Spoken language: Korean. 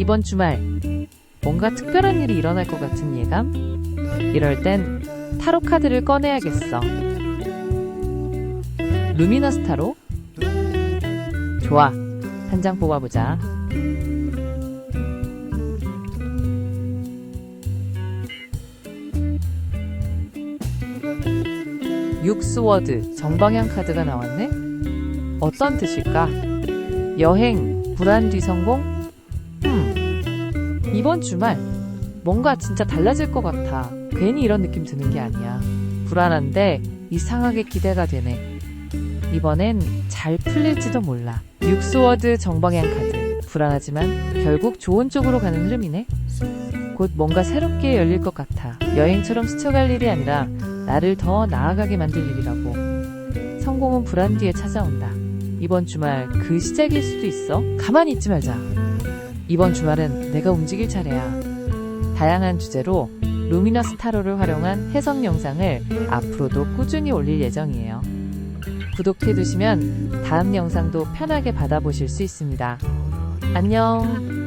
이번 주말 뭔가 특별한 일이 일어날 것 같은 예감? 이럴 땐 타로 카드를 꺼내야겠어. 루미너스 타로? 좋아. 한 장 뽑아보자. 육스워드 정방향 카드가 나왔네? 어떤 뜻일까? 여행, 불안 뒤 성공? 음, 이번 주말 뭔가 진짜 달라질 것 같아. 괜히 이런 느낌 드는 게 아니야. 불안한데 이상하게 기대가 되네. 이번엔 잘 풀릴지도 몰라. 육스워드 정방향 카드. 불안하지만 결국 좋은 쪽으로 가는 흐름이네. 곧 뭔가 새롭게 열릴 것 같아. 여행처럼 스쳐갈 일이 아니라 나를 더 나아가게 만들 일이라고. 성공은 불안 뒤에 찾아온다. 이번 주말 그 시작일 수도 있어. 가만히 있지 말자. 이번 주말은 내가 움직일 차례야. 다양한 주제로 루미너스 타로를 활용한 해석 영상을 앞으로도 꾸준히 올릴 예정이에요. 구독해 두시면 다음 영상도 편하게 받아보실 수 있습니다. 안녕.